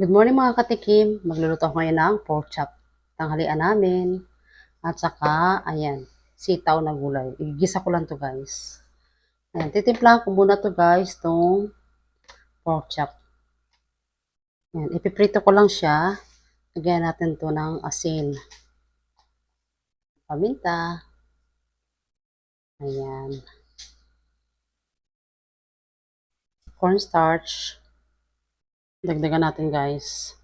Good morning mga katikim. Magluluto ako ngayon ng pork chop. Tanghalian namin. At saka, ayan, sitaw na gulay. Igigisa ko lang to guys. Ayan, titimplahan ko muna to guys, tong pork chop. Ayan, ipiprito ko lang siya. Lagyan natin to ng asin. Paminta. Ayan. Cornstarch. Dagdagan natin guys.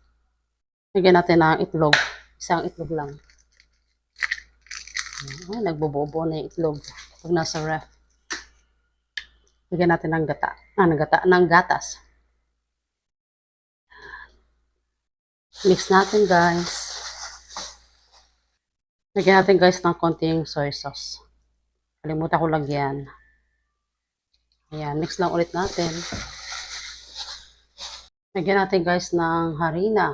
Lagyan natin ng itlog. Isang itlog lang. Ay, nagbobobo na yung itlog pag nasa ref. Lagyan natin ng gata. Ah, ng gata, ng gatas. Mix natin guys. Lagyan natin guys ng konting soy sauce. Kalimutan ko lagyan. Ayan, mix lang ulit natin. Lagyan natin guys ng harina.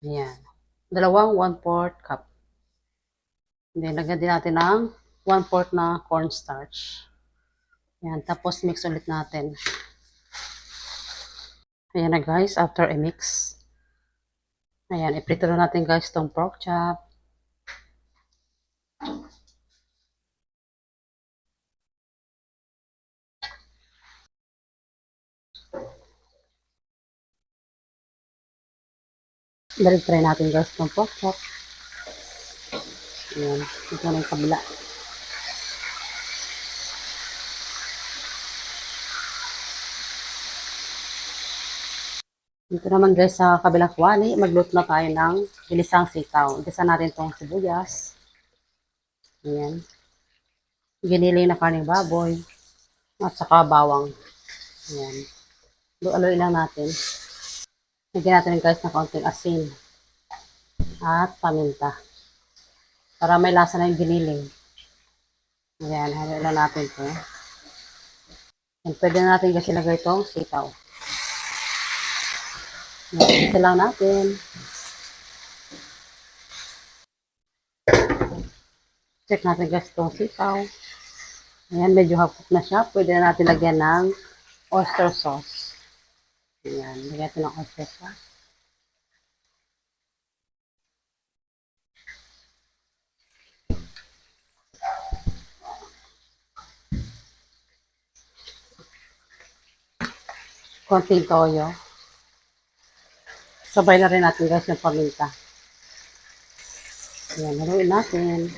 Ayan. Dalawang 1-4 cup. Then, lagyan din natin ng 1-4 na cornstarch. Ayan. Tapos, mix ulit natin. Ayan na guys, after i-mix. Ayan, iprito na natin guys tong pork chop. Balik try natin guys tong pork chop. Ayan, ito na yung kabila. Dito naman guys sa kabilang kuwali, magluto na tayo ng bilisang sitaw. Igisa natin tong sibuyas. Ayan. Giniling na karning baboy. At saka bawang. Ayan. Aloy lang natin. Lagyan natin guys ng kaunting asin. At paminta. Para may lasa na yung giniling. Ayan, halo lang natin ito. And pwede na natin kasi ilagay itong sitaw. Isa lang natin. Check natin guys itong sitaw. Ayan, medyo hapok na siya. Pwede na natin lagyan ng oyster sauce. Ayan, lagyan natin ng oyster sauce. Konting toyo. Sabay na rin natin guys yung paminta. Ayan, haluin natin.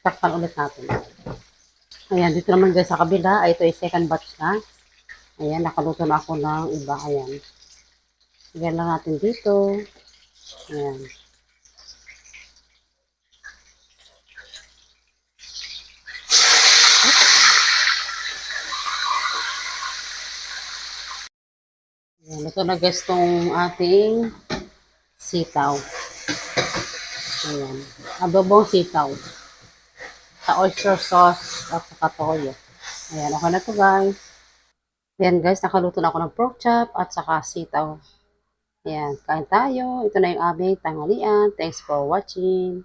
Takpan ulit natin. Ayan, dito naman guys sa kabila, ay ito ay second batch na. Ayan, nakaluto na ako ng iba. Ayan. Ayan lang natin dito. Ayan. Ayan, ito na guys tong ating sitaw. Ayan. Adobong sitaw. Sa oyster sauce at saka toyo. Ayan, okay na to guys. Ayan guys, nakaluto na ako ng pork chop at saka sitaw. Ayan, kain tayo. Ito na yung aming tanghalian. Thanks for watching.